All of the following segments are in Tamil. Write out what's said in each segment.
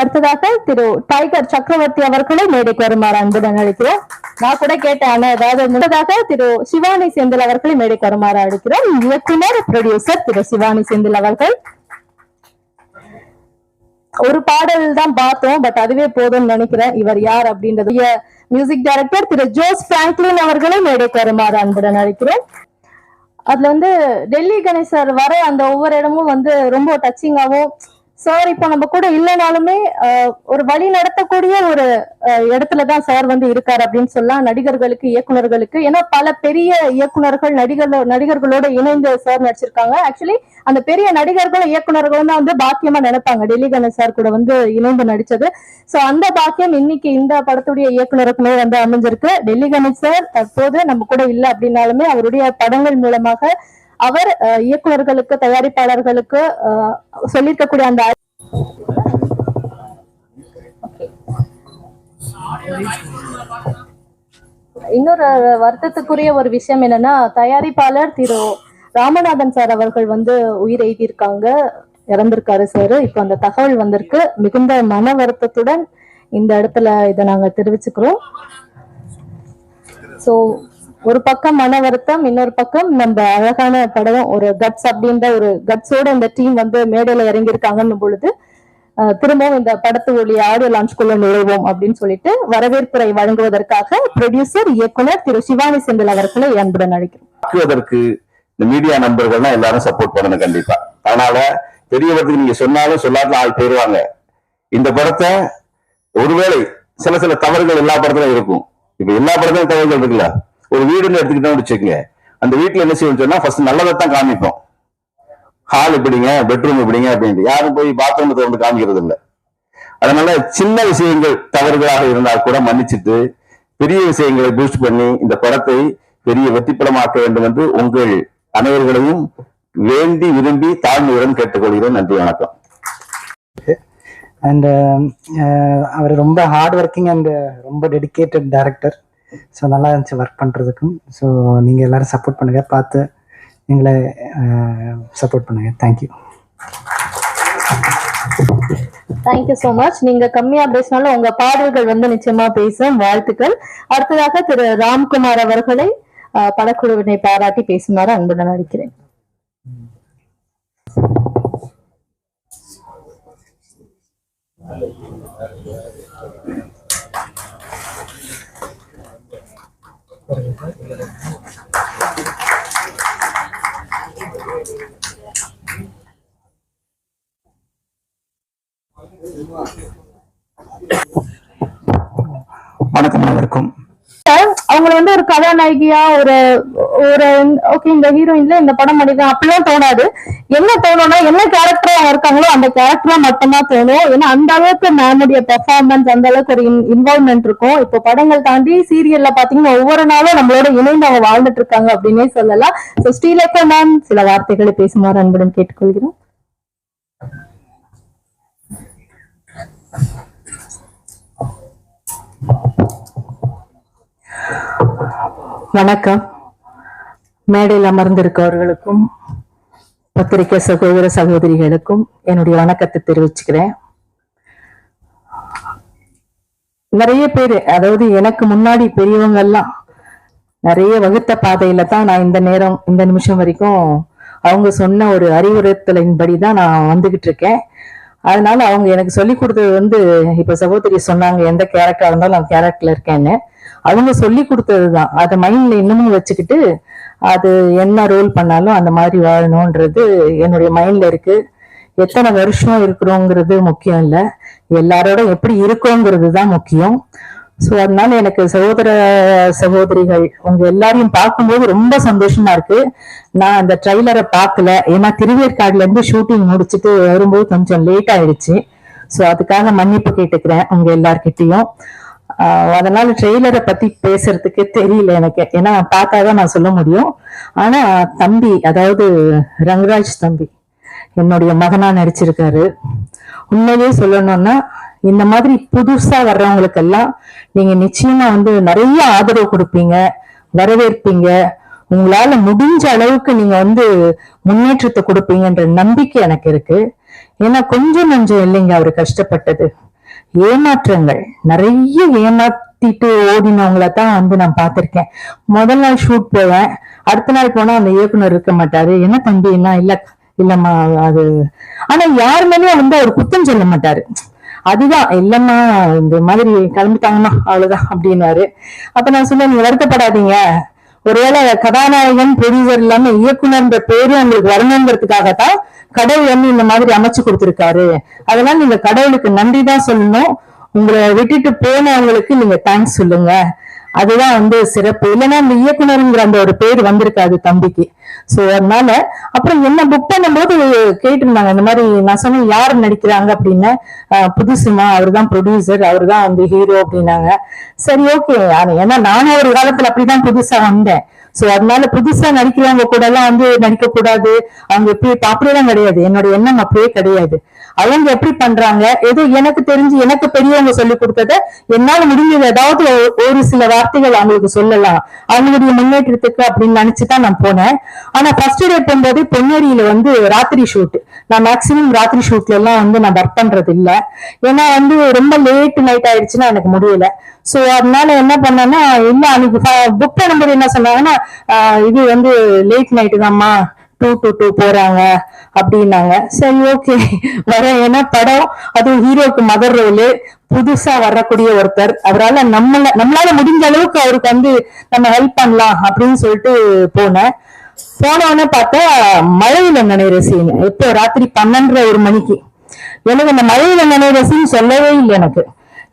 அடுத்ததாக திரு டைகர் சக்கரவர்த்தி அவர்களை மேடைக்கு வருமாறு அன்புடன் அழைக்கிறோம். நான் கூட கேட்டேன் ஆனா ஏதாவது முன்னதாக திரு சிவானி செந்தில் அவர்களை மேடைக்கு வருமாறு அழைக்கிறோம். இயக்குனர் ப்ரொடியூசர் திரு சிவானி செந்தில் அவர்கள். ஒரு பாடல் தான் பார்த்தோம் பட் அதுவே போதும்னு நினைக்கிறேன். இவர் யார் அப்படின்றது. Music director Thiru Jose Franklin அவர்களை மேடைக்கு வருமாறு அன்புடன் அழைக்கிறேன் அதுல வந்து டெல்லி கணேசர் வர அந்த ஒவ்வொரு இடமும் வந்து ரொம்ப டச்சிங்காவும் சார் இப்போ நம்ம கூட இல்லைனாலுமே ஒரு வழி நடத்தக்கூடிய ஒரு இடத்துல இடத்துலதான் சார் வந்து இருக்காரு அப்படின்னு சொல்லலாம் நடிகர்களுக்கு இயக்குனர்களுக்கு ஏன்னா பல பெரிய இயக்குனர்கள் நடிகர்கள் நடிகர்களோட இணைந்து சார் நடிச்சிருக்காங்க. ஆக்சுவலி அந்த பெரிய நடிகர்களும் இயக்குனர்களும் தான் வந்து பாக்கியமா நினைப்பாங்க. டெல்லி கணேஷ் சார் கூட வந்து இணைந்து நடிச்சது. சோ அந்த பாக்கியம் இன்னைக்கு இந்த படத்துடைய இயக்குனருக்குமே வந்து அமைஞ்சிருக்கு. டெல்லி கணேஷ் சார் தற்போது நம்ம கூட இல்லை அப்படின்னாலுமே அவருடைய படங்கள் மூலமாக அவர் இயக்குநர்களுக்கு தயாரிப்பாளர்களுக்கு சொல்லியிருக்கக்கூடிய அந்த இன்னொரு வருத்தத்துக்குரிய ஒரு விஷயம் என்னன்னா தயாரிப்பாளர் திரு ராமநாதன் சார் அவர்கள் வந்து உயிர் எழுதியிருக்காங்க இறந்திருக்காரு சார். இப்போ அந்த தகவல் வந்திருக்கு. மிகுந்த மன வருத்தத்துடன் இந்த இடத்துல இதை நாங்கள் தெரிவிச்சுக்கிறோம். ஸோ ஒரு பக்கம் மன வருத்தம் இன்னொரு பக்கம் நம்ம அழகான படம் ஒரு கட்ஸ் அப்படின்ற ஒரு கட்ஸோட இந்த டீம் வந்து மேடையில இறங்கியிருக்காங்கன்னு பொழுது திரும்பவும் இந்த படத்து படத்துடைய ஆடியோ லான்ச்குள்ள நுழைவோம் அப்படின்னு சொல்லிட்டு வரவேற்புரை வழங்குவதற்காக ப்ரொடியூசர் இயக்குனர் திரு சிவானி செந்தில் அவர்களை அன்புடன் அழைக்கிறோம். இந்த மீடியா நண்பர்கள்லாம் எல்லாரும் சப்போர்ட் பண்ணணும் கண்டிப்பா. அதனால பெரியவர்களுக்கு நீங்க சொன்னாலும் சொல்லாத ஆள் போயிருவாங்க. இந்த படத்தை ஒருவேளை சில சில தவறுகள் எல்லா படத்துலயும் இருக்கும். இப்ப எல்லா படத்துலயும் தவறுகள் இருக்குல்ல? ஒரு வீடுன்னு எடுத்துக்கிட்டோம்னு வச்சுக்கோங்க. அந்த வீட்டுல என்ன செய்வோம்னு சொன்னா ஃபர்ஸ்ட் நல்லதைத்தான் காமிப்போம். ஹால் இப்படிங்க பெட்ரூம் இப்படிங்க அப்படின்ட்டு. யாரும் போய் பாத்ரூம் திறந்து காமிக்கிறது இல்லை. அதனால சின்ன விஷயங்கள் தவறுகளாக இருந்தால் கூட மன்னிச்சிட்டு பெரிய விஷயங்களை பூஸ்ட் பண்ணி இந்த படத்தை பெரிய வெற்றிப்படமாக்க வேண்டும் என்று உங்கள் அனைவர்களையும் வேண்டி விரும்பி தாழ்மையுடன் கேட்டுக்கொள்கிறேன். நன்றி வணக்கம். அண்ட் uh, அவர் ரொம்ப ஹார்ட் ஒர்க்கிங் அண்ட் ரொம்ப டெடிகேட்டட் டேரக்டர் ஸோ நல்லா இருந்துச்சு ஒர்க் பண்ணுறதுக்கும் ஸோ நீங்கள் எல்லாரும் சப்போர்ட் பண்ணுங்கள் பார்த்து எங்களை சப்போர்ட் பண்ணுங்கள் தேங்க்யூ தேங்க்யூ சோ மச் நீங்க கம்மியா பேசினாலும் உங்க பாடல்கள் வந்து நிச்சயமா பேசும். வாழ்த்துக்கள். அடுத்ததாக திரு ராம்குமார் அவர்களை அஹ், படக்குழுவினை பாராட்டி பேசுமாறு அன்புடன் அழைக்கிறேன் வணக்கம் கதாநாயகியா ஒரு ஒரு ஓகே இந்த ஹீரோயின்ல இந்த படம் பண்ணிருக்கேன் அப்படிலாம் தோணாது. என்ன தோணும்னா என்ன கேரக்டர் அவங்க இருக்காங்களோ அந்த கேரக்டரா மட்டும்தான் தோணும். ஏன்னா அந்த அளவுக்கு மேமுடைய பெர்ஃபார்மன்ஸ் அந்த அளவுக்கு ஒரு இன்வால்மெண்ட் இருக்கும். இப்போ படங்கள் தாண்டி சீரியல்ல பாத்தீங்கன்னா ஒவ்வொரு நாளும் நம்மளோட இணைந்து அவங்க வாழ்ந்துட்டு இருக்காங்க அப்படின்னே சொல்லலாம். சோ ஸ்ரீலேகா மேம் சில வார்த்தைகளை பேசுமாறு அன்புடன் கேட்டுக்கொள்கிறோம். வணக்கம். மேடையில் அமர்ந்திருக்கவர்களுக்கும் பத்திரிகை சகோதர சகோதரிகளுக்கும் என்னுடைய வணக்கத்தை தெரிவிச்சுக்கிறேன். நிறைய பேர் அதாவது எனக்கு முன்னாடி பெரியவங்க எல்லாம் நிறைய வகுத்த பாதையில தான் நான் இந்த நேரம் இந்த நிமிஷம் வரைக்கும் அவங்க சொன்ன ஒரு அறிவுறுத்தலின்படி தான் நான் வந்துகிட்டு இருக்கேன். அதனால அவங்க எனக்கு சொல்லி கொடுத்தது வந்து இப்ப சகோதரி சொன்னாங்க எந்த கேரக்டரா இருந்தாலும் அந்த கேரக்டர்ல இருக்கேன்னு. அவங்க சொல்லி கொடுத்தது தான் அதை மைண்ட்ல இன்னமும் வச்சுக்கிட்டு அது என்ன ரோல் பண்ணாலும் அந்த மாதிரி வாழணும்ன்றது என்னுடைய மைண்ட்ல இருக்கு. எத்தனை வருஷம் இருக்கிறோங்கிறது முக்கியம் இல்ல. எல்லாரோட எப்படி இருக்கோங்கிறது தான் முக்கியம். சோ அதனால எனக்கு சகோதர சகோதரிகள் உங்க எல்லாரையும் பார்க்கும்போது ரொம்ப சந்தோஷமா இருக்கு. நான் அந்த ட்ரைலரை பார்க்கல. ஏன்னா திருவேற்காடுல இருந்து ஷூட்டிங் முடிச்சுட்டு வரும்போது கொஞ்சம் லேட் ஆயிடுச்சு. சோ அதுக்காக மன்னிப்பு கேட்டுக்கிறேன் உங்க எல்லார்கிட்டயும். ஆஹ் அதனால ட்ரெய்லரை பத்தி பேசுறதுக்கு தெரியல எனக்கு. ஏன்னா பார்த்தாதான் நான் சொல்ல முடியும். ஆனா தம்பி அதாவது ரங்கராஜ் தம்பி என்னுடைய மகனா நடிச்சிருக்காரு. உண்மையிலேயே சொல்லணும்னா இந்த மாதிரி புதுசா வர்றவங்களுக்கு எல்லாம் நீங்க நிச்சயமா வந்து நிறைய ஆதரவு கொடுப்பீங்க வரவேற்பீங்க. உங்களால முடிஞ்ச அளவுக்கு நீங்க வந்து முன்னேற்றத்தை கொடுப்பீங்கன்ற நம்பிக்கை எனக்கு இருக்கு. ஏன்னா கொஞ்சம் நஞ்சம் இல்லைங்க அவரு கஷ்டப்பட்டது. ஏமாற்றங்கள். நிறைய ஏமாத்திட்டு ஓடினவங்கள தான் வந்து நான் பார்த்திருக்கேன். முதல் நாள் ஷூட் போவேன். அடுத்த நாள் போனா அந்த இயக்குனர் இருக்க மாட்டாரு. என்ன தம்பி என்ன இல்ல இல்லம்மா அது. ஆனா யார் வந்து அவர் குத்தம் சொல்ல மாட்டாரு. அதுதான் இல்லம்மா இந்த மாதிரி கிளம்பிட்டாங்கன்னா அவ்வளவுதான் அப்படின்னாரு அப்ப நான் சொன்னேன் நீங்க வருத்தப்படாதீங்க. ஒருவேளை கதாநாயகன் ப்ரொடியூசர் இல்லாம இயக்குனர்ன்ற பேரு உங்களுக்கு வரணுங்கிறதுக்காகத்தான் கடவுள் வந்து இந்த மாதிரி அமைச்சு கொடுத்திருக்காரு. அதனால நீங்க கடவுளுக்கு நன்றி தான் சொல்லணும். உங்களை விட்டுட்டு போனவங்களுக்கு நீங்க தேங்க்ஸ் சொல்லுங்க. அதுதான் வந்து சிறப்பு. இல்லைன்னா அந்த இயக்குனருங்கிற அந்த ஒரு பேர் வந்திருக்காது தம்பிக்கு. சோ அதனால அப்புறம் என்ன புக் பண்ணும்போது கேட்டிருந்தாங்க இந்த மாதிரி நான் சொன்னேன் யார் நடிக்கிறாங்க அப்படின்னு. புதுசுமா அவர் தான் ப்ரொடியூசர் அவர் தான் வந்து ஹீரோ அப்படின்னாங்க. சரி ஓகே ஏன்னா நானும் ஒரு காலத்துல அப்படிதான் புதுசா வந்தேன். சோ அதனால புதுசா நடிக்கிறவங்க கூட எல்லாம் வந்து நடிக்க கூடாது அவங்க எப்படி அப்படியெல்லாம் கிடையாது. என்னோட எண்ணம் அப்படியே கிடையாது. அவங்க எப்படி பண்றாங்க? ஏதோ எனக்கு தெரிஞ்சு எனக்கு பெரியவங்க சொல்லி கொடுத்தத என்னால முடிஞ்சது ஏதாவது ஒரு- ஒரு சில வார்த்தைகள் அவங்களுக்கு சொல்லலாம். அவங்களுடைய முன்னேற்றத்துக்கு அப்படின்னு நினைச்சுதான் நான் போனேன். ஆனா ஃபர்ஸ்ட் டே போகும்போது பொன்னேரியில வந்து ராத்திரி ஷூட் நான் மேக்சிமம் ராத்திரி ஷூட்ல எல்லாம் வந்து நான் ஒர்க் பண்றது இல்ல. ஏன்னா வந்து ரொம்ப லேட் நைட் ஆயிடுச்சுன்னா எனக்கு முடியல. சோ அதனால என்ன பண்ணேன்னா இல்ல அன்னைக்கு புக் பண்ணும்போது என்ன சொன்னாங்கன்னா இது வந்து லேட் நைட்டு தான்மா டூ டு டூ போறாங்க. அப்படின்னாங்க. சரி ஓகே வரேன். ஏன்னா படம் அதுவும் ஹீரோக்கு மதர் ரோலு புதுசா வரக்கூடிய ஒருத்தர். அவரால் நம்மள நம்மளால முடிஞ்ச அளவுக்கு அவருக்கு வந்து நம்ம ஹெல்ப் பண்ணலாம் அப்படின்னு சொல்லிட்டு போனேன். போனவொடனே பார்த்தா மழையில நினைவு சீன் எப்போ? ராத்திரி பன்னெண்டரை ஒரு மணிக்கு. எனக்கு அந்த மழையில நினைவு சீன் சொல்லவே இல்லை எனக்கு.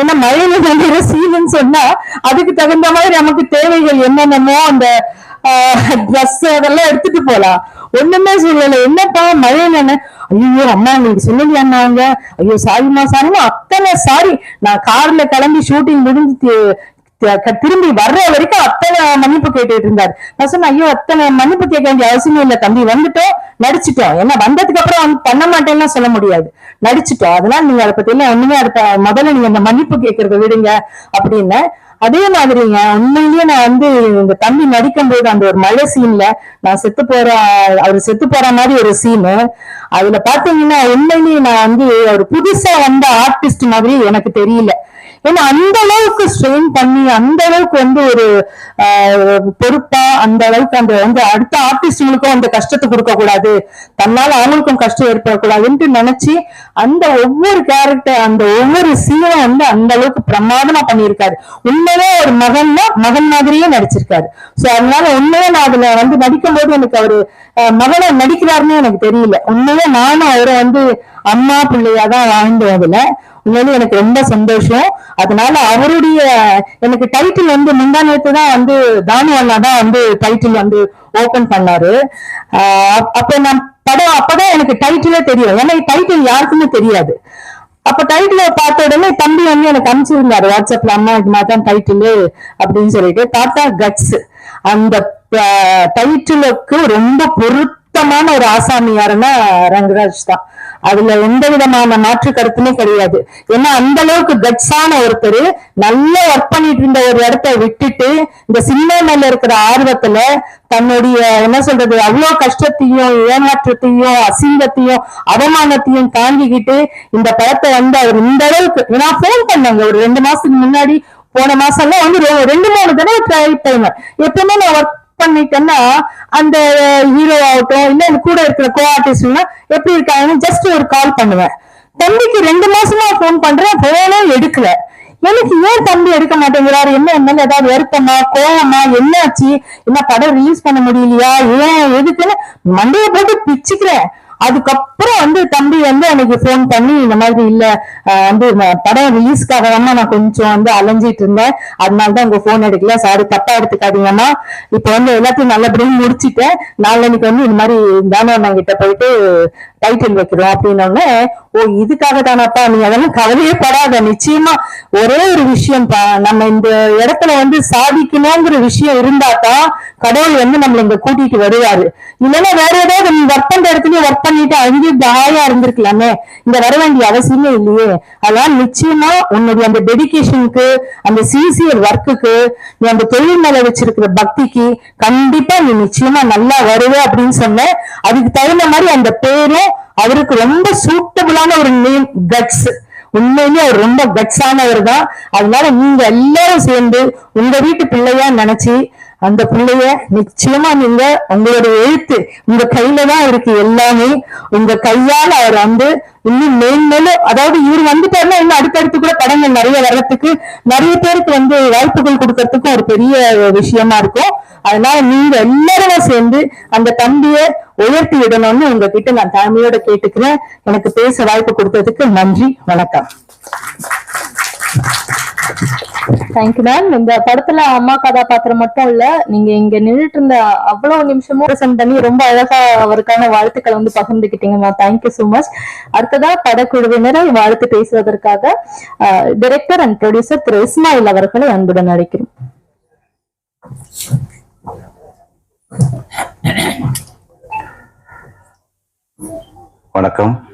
ஏன்னா மழையில நினைவு சீனுன்னு சொன்னா அதுக்கு தகுந்த மாதிரி நமக்கு தேவைகள் என்னென்னமோ அந்த ட்ரெஸ் அதெல்லாம் எடுத்துட்டு போலாம். ஒண்ணுமே சொல்லல. என்னப்பா மழையில ஐயோ அம்மா எங்களுக்கு சொல்லலையா ஐயோ சாரிமா சாரிமா அத்தனை சாரி. நான் கார்ல கிளம்பி ஷூட்டிங் முடிஞ்சு திரும்பி வர்ற வரைக்கும் அத்தனை மன்னிப்பு கேட்டுட்டு இருந்தாரு. நான் சொன்னேன் ஐயோ அத்தனை மன்னிப்பு கேட்க வேண்டிய அவசியமே இல்ல தம்பி. வந்துட்டோம் நடிச்சிட்டோம். ஏன்னா வந்ததுக்கு அப்புறம் வந்து பண்ண மாட்டேன்னா சொல்ல முடியாது. நடிச்சிட்டோம். அதனால நீங்க அதை பத்தி எல்லாம் ஒண்ணுமே அடுத்த முதல்ல நீங்க இந்த மன்னிப்பு கேட்கறத விடுங்க அப்படின்னு அதே மாதிரிங்க உண்மையிலேயே நான் வந்து இந்த தம்பி நடிக்கும் போது அந்த ஒரு மழை சீன்ல நான் செத்து போற அவர் செத்து போற மாதிரி ஒரு சீனு அதுல பாத்தீங்கன்னா உண்மையிலேயே நான் வந்து ஒரு புதுசா வந்த ஆர்டிஸ்ட் மாதிரி எனக்கு தெரியல. ஏன்னா அந்த அளவுக்கு ஸ்ட்ரெயின் பண்ணி அந்த அளவுக்கு வந்து ஒரு பொறுப்பா அந்த அளவுக்கு அந்த வந்து அடுத்த ஆர்டிஸ்டுங்களுக்கும் அந்த கஷ்டத்தை கொடுக்க கூடாது தன்னால அவங்களுக்கும் கஷ்டம் ஏற்படக்கூடாதுன்ட்டு நினைச்சு அந்த ஒவ்வொரு கேரக்டர் அந்த ஒவ்வொரு சீனும் வந்து அந்த அளவுக்கு பிரமாதமா பண்ணியிருக்காரு. உண்மையிலே ஒரு மகன்னா மகன் மாதிரியே நடிச்சிருக்காரு. சோ அதனால உண்மையே நான் அதுல வந்து நடிக்கும் போது எனக்கு அவரு மகனை நடிக்கிறாருன்னு எனக்கு தெரியல. உண்மையே நானும் அவரை வந்து அம்மா பிள்ளையா தான் வாழ்ந்தோம் அதுல. உண்மையிலே எனக்கு ரொம்ப சந்தோஷம். அதனால அவருடைய எனக்கு டைட்டில் வந்து முந்தா நேத்து தான் வந்து தானு அண்ணா தான் வந்து டைட்டில் வந்து ஓபன் பண்ணாரு. ஆஹ் அப்ப நான் படம் அப்பதான் எனக்கு டைட்டிலே தெரியும். ஏன்னா டைட்டில் யாருக்குமே தெரியாது. அப்ப டைட்டில பார்த்த உடனே தம்பி வந்து எனக்கு அனுப்பிச்சிருந்தாரு. வாட்ஸ்அப்ல அம்மா இது மாதிரி தான் டைட்டில் அப்படின்னு சொல்லிட்டு பார்த்தா கட்ஸ் அந்த டைட்டிலுக்கு ரொம்ப பொருத்தமான ஒரு ஆசாமியாருன்னா ரங்கராஜ் தான். அதுல எந்த விதமான மாற்று கருத்துமே கிடையாது. ஏன்னா அந்த அளவுக்கு கட்ஸான ஒருத்தர் நல்லா ஒர்க் பண்ணிட்டு இருந்த ஒரு இடத்த விட்டுட்டு இந்த சினிமா மேல இருக்கிற ஆர்வத்துல தன்னுடைய என்ன சொல்றது அவ்வளவு கஷ்டத்தையும் ஏமாற்றத்தையும் அசிங்கத்தையும் அவமானத்தையும் தாங்கிக்கிட்டு இந்த படத்தை வந்து அவர் இந்த அளவுக்கு நான் ஃபோன் பண்ணேங்க. ஒரு ரெண்டு மாசத்துக்கு முன்னாடி போன மாசம்லாம் வந்து ரெண்டு மூணு தடவை ட்ரை டைம் எப்பவுமே நான் ஒர்க் பண்ணிட்டேன்னா அந்த ஹீரோ ஆகட்டும் இல்ல எனக்கு கூட இருக்கிற கோ ஆர்டிஸ்ட்னா எப்படி இருக்காங்கன்னு ஜஸ்ட் ஒரு கால் பண்ணுவேன். தம்பிக்கு ரெண்டு மாசமா ஃபோன் பண்றேன் போனே எடுக்கல. எனக்கு ஏன் தம்பி எடுக்க மாட்டேங்கிறாரு? என்ன என் ஏதாவது வருத்தமா கோவமா என்னாச்சு? என்ன படம் ரிலீஸ் பண்ண முடியலையா? ஏன் எதுக்குன்னு மண்டைய போட்டு பிச்சுக்கிறேன். அதுக்கப்புறம் வந்து தம்பி வந்து எனக்கு ஃபோன் பண்ணி இந்த மாதிரி இல்ல வந்து படம் ரிலீஸ்க்காக தான் நான் கொஞ்சம் வந்து அலைஞ்சிட்டு இருந்தேன். அதனால தான் உங்க ஃபோன் எடுக்கல. சாரி தப்பா எடுத்துக்காதீங்கம்மா. இப்போ வந்து எல்லாத்தையும் நல்லபடியும் முடிச்சுட்டேன். நாளைக்கு வந்து இந்த மாதிரி தானே அண்ணா கிட்ட போயிட்டு டைட்டில் வைக்கிறோம் அப்படின்னோடனே ஓ இதுக்காக தானப்பா நீ அதெல்லாம் கவலையே படாத நிச்சயமா ஒரே ஒரு விஷயம்ப்பா நம்ம இந்த இடத்துல வந்து சாதிக்கணுங்கிற விஷயம் இருந்தா தான் கடவுள் வந்து நம்மள இங்க கூட்டிட்டு வருவாரு. இல்லைன்னா வேற ஏதாவது நீ ஒர்க் பண்ற இடத்துலயும் ஒர்க் பண்ணிட்டு அங்கேயும் தாயா இருந்திருக்கலாமே. இங்க வர வேண்டிய அவசியமே இல்லையே. அதான் நிச்சயமா உன்னுடைய அந்த டெடிகேஷனுக்கு அந்த சிசியர் ஒர்க்குக்கு நீ அந்த தொழில் மேல வச்சிருக்கிற பக்திக்கு கண்டிப்பா நீ நிச்சயமா நல்லா வருவே அப்படின்னு சொன்ன அதுக்கு தகுந்த மாதிரி அந்த பேரும் அவருக்கு ரொம்ப சூட்டபிளான ஒரு நேம் கட்ஸ் உண்மையிலேயே அவர் ரொம்ப கட்ஸானவர் தான். அதனால நீங்க எல்லாரும் சேர்ந்து உங்க வீட்டு பிள்ளையா நினைச்சு அந்த பிள்ளைய நிச்சயமா நீங்க உங்களுடைய எழுத்து உங்க கையில தான் இருக்கு எல்லாமே. உங்க கையால அவர் வந்து இன்னும் மேன்மேலும் அதாவது இவர் வந்துட்டாருன்னா இன்னும் அடுத்தடுத்து கூட படங்கள் நிறைய வர்றதுக்கு நிறைய பேருக்கு வந்து வாய்ப்புகள் கொடுக்கறதுக்கும் ஒரு பெரிய விஷயமா இருக்கும். அதனால நீங்க எல்லாருமே சேர்ந்து அந்த தம்பியை உயர்த்தி விடணும்னு உங்ககிட்ட நான் தாழ்மையோட கேட்டுக்கிறேன். எனக்கு பேச வாய்ப்பு கொடுத்ததுக்கு நன்றி வணக்கம். தேங்க்யூ மேம் இந்த படத்துல அம்மா கதாபாத்திரம் மட்டும் இல்ல நீங்க இங்க நின்றுட்டு இருந்த அவ்வளவு நிமிஷமும் பிரசன்ட் பண்ணி ரொம்ப அழகா அவருக்கான வாழ்த்துக்களை வந்து பகிர்ந்துகிட்டீங்க மேம் தேங்க்யூ சோ மச் அடுத்ததா படக்குழுவினரை வாழ்த்து பேசுவதற்காக director and producer Thiru Ismail அவர்களை அன்புடன் அழைக்கிறோம். வணக்கம்.